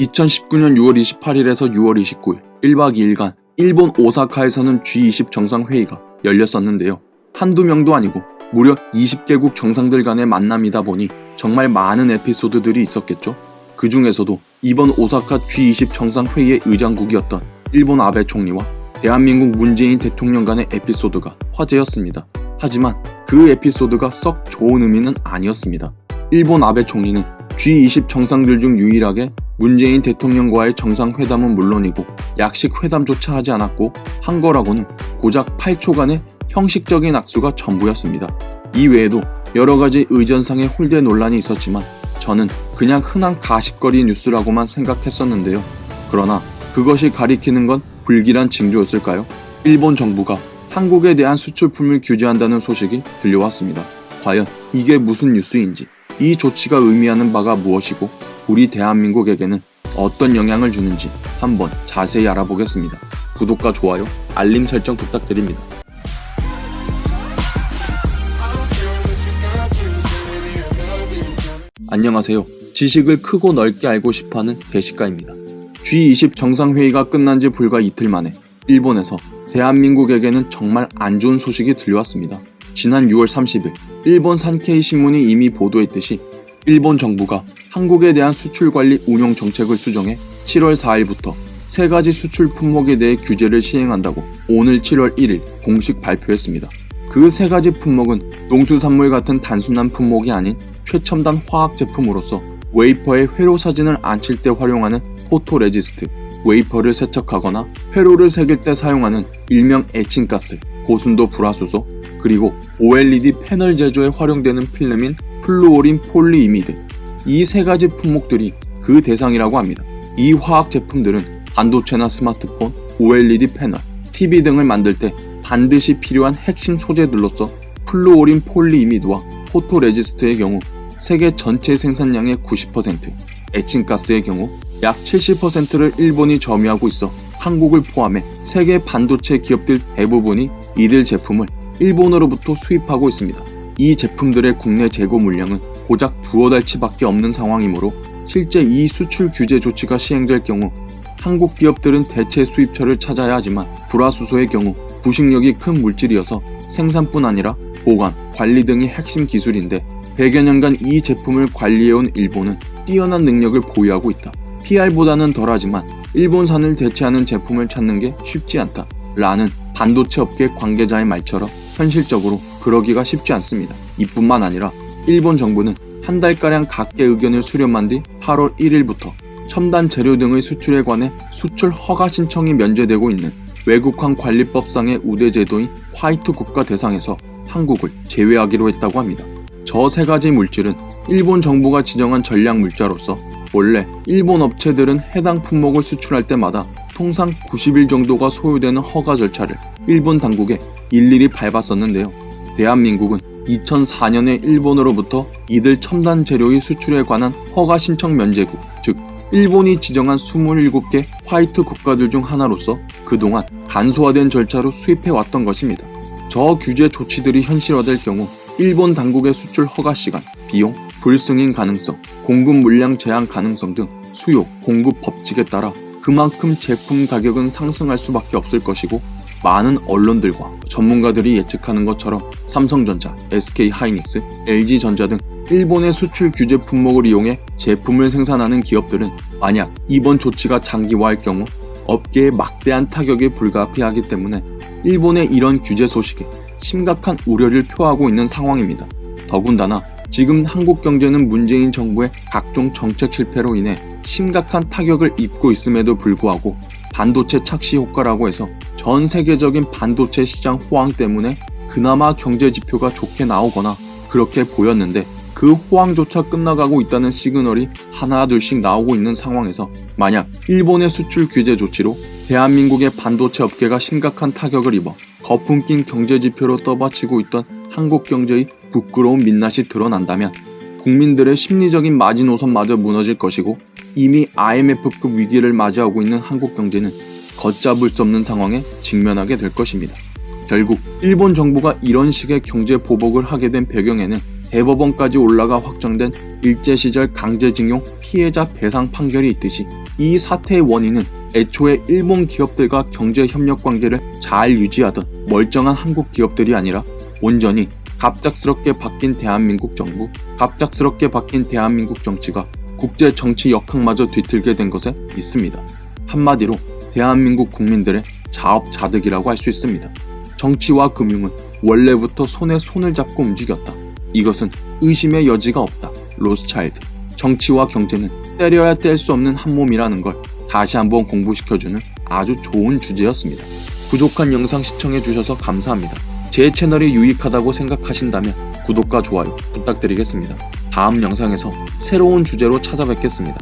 2019년 6월 28일에서 6월 29일 1박 2일간 일본 오사카에서는 G20 정상회의가 열렸었는데요. 한두 명도 아니고 무려 20개국 정상들 간의 만남이다 보니 정말 많은 에피소드들이 있었겠죠. 그 중에서도 이번 오사카 G20 정상회의의 의장국이었던 일본 아베 총리와 대한민국 문재인 대통령 간의 에피소드가 화제였습니다. 하지만 그 에피소드가 썩 좋은 의미는 아니었습니다. 일본 아베 총리는 G20 정상들 중 유일하게 문재인 대통령과의 정상회담은 물론이고 약식 회담조차 하지 않았고 한 거라고는 고작 8초간의 형식적인 악수가 전부였습니다. 이 외에도 여러 가지 의전상의 홀대 논란이 있었지만 저는 그냥 흔한 가십거리 뉴스라고만 생각했었는데요. 그러나 그것이 가리키는 건 불길한 징조였을까요? 일본 정부가 한국에 대한 수출품을 규제한다는 소식이 들려왔습니다. 과연 이게 무슨 뉴스인지, 이 조치가 의미하는 바가 무엇이고, 우리 대한민국에게는 어떤 영향을 주는지 한번 자세히 알아보겠습니다. 구독과 좋아요, 알림 설정 부탁드립니다. 안녕하세요. 지식을 크고 넓게 알고 싶어하는 대식가입니다. G20 정상회의가 끝난 지 불과 이틀 만에 일본에서 대한민국에게는 정말 안 좋은 소식이 들려왔습니다. 지난 6월 30일 일본 산케이 신문이 이미 보도했듯이 일본 정부가 한국에 대한 수출 관리 운영 정책을 수정해 7월 4일부터 세 가지 수출 품목에 대해 규제를 시행한다고 오늘 7월 1일 공식 발표했습니다. 그 세 가지 품목은 농수산물 같은 단순한 품목이 아닌 최첨단 화학 제품으로서 웨이퍼에 회로 사진을 안칠 때 활용하는 포토레지스트, 웨이퍼를 세척하거나 회로를 새길 때 사용하는 일명 에칭가스, 고순도 불화수소, 그리고 OLED 패널 제조에 활용되는 필름인 플루오린 폴리이미드. 이 세 가지 품목들이 그 대상이라고 합니다. 이 화학 제품들은 반도체나 스마트폰, OLED 패널, TV 등을 만들 때 반드시 필요한 핵심 소재들로서 플루오린 폴리이미드와 포토레지스트의 경우 세계 전체 생산량의 90%, 에칭가스의 경우 약 70%를 일본이 점유하고 있어 한국을 포함해 세계 반도체 기업들 대부분이 이들 제품을 일본으로부터 수입하고 있습니다. 이 제품들의 국내 재고 물량은 고작 두어 달치밖에 없는 상황이므로 실제 이 수출 규제 조치가 시행될 경우 한국 기업들은 대체 수입처를 찾아야 하지만 불화수소의 경우 부식력이 큰 물질이어서 생산뿐 아니라 보관, 관리 등이 핵심 기술인데 100여 년간 이 제품을 관리해온 일본은 뛰어난 능력을 보유하고 있다. PR보다는 덜하지만 일본산을 대체하는 제품을 찾는 게 쉽지 않다. 라는 반도체 업계 관계자의 말처럼 현실적으로 그러기가 쉽지 않습니다. 이뿐만 아니라 일본 정부는 한 달가량 각계 의견을 수렴한 뒤 8월 1일부터 첨단 재료 등의 수출에 관해 수출 허가 신청이 면제되고 있는 외국환 관리법상의 우대 제도인 화이트 국가 대상에서 한국을 제외하기로 했다고 합니다. 저 세 가지 물질은 일본 정부가 지정한 전략 물자로서 원래 일본 업체들은 해당 품목을 수출할 때마다 통상 90일 정도가 소요되는 허가 절차를 일본 당국에 일일이 밟았었는데요. 대한민국은 2004년에 일본으로부터 이들 첨단 재료의 수출에 관한 허가 신청 면제국, 즉 일본이 지정한 27개 화이트 국가들 중 하나로서 그동안 간소화된 절차로 수입해 왔던 것입니다. 저 규제 조치들이 현실화될 경우 일본 당국의 수출 허가 시간, 비용, 불승인 가능성, 공급 물량 제한 가능성 등 수요, 공급 법칙에 따라 그만큼 제품 가격은 상승할 수밖에 없을 것이고 많은 언론들과 전문가들이 예측하는 것처럼 삼성전자, SK 하이닉스, LG전자 등 일본의 수출 규제 품목을 이용해 제품을 생산하는 기업들은 만약 이번 조치가 장기화할 경우 업계에 막대한 타격에 불가피하기 때문에 일본의 이런 규제 소식에 심각한 우려를 표하고 있는 상황입니다. 더군다나 지금 한국 경제는 문재인 정부의 각종 정책 실패로 인해 심각한 타격을 입고 있음에도 불구하고 반도체 착시 효과라고 해서 전 세계적인 반도체 시장 호황 때문에 그나마 경제 지표가 좋게 나오거나 그렇게 보였는데 그 호황조차 끝나가고 있다는 시그널이 하나둘씩 나오고 있는 상황에서 만약 일본의 수출 규제 조치로 대한민국의 반도체 업계가 심각한 타격을 입어 거품 낀 경제 지표로 떠받치고 있던 한국 경제의 부끄러운 민낯이 드러난다면 국민들의 심리적인 마지노선마저 무너질 것이고 이미 IMF급 위기를 맞이하고 있는 한국 경제는 걷잡을 수 없는 상황에 직면하게 될 것입니다. 결국 일본 정부가 이런 식의 경제 보복을 하게 된 배경에는 대법원까지 올라가 확정된 일제 시절 강제징용 피해자 배상 판결이 있듯이 이 사태의 원인은 애초에 일본 기업들과 경제 협력 관계를 잘 유지하던 멀쩡한 한국 기업들이 아니라 온전히 갑작스럽게 바뀐 대한민국 정부, 갑작스럽게 바뀐 대한민국 정치가 국제 정치 역학마저 뒤틀게 된 것에 있습니다. 한마디로 대한민국 국민들의 자업자득이라고 할 수 있습니다. 정치와 금융은 원래부터 손에 손을 잡고 움직였다. 이것은 의심의 여지가 없다. 로스차일드. 정치와 경제는 때려야 뗄 수 없는 한 몸이라는 걸 다시 한번 공부시켜주는 아주 좋은 주제였습니다. 부족한 영상 시청해주셔서 감사합니다. 제 채널이 유익하다고 생각하신다면 구독과 좋아요 부탁드리겠습니다. 다음 영상에서 새로운 주제로 찾아뵙겠습니다.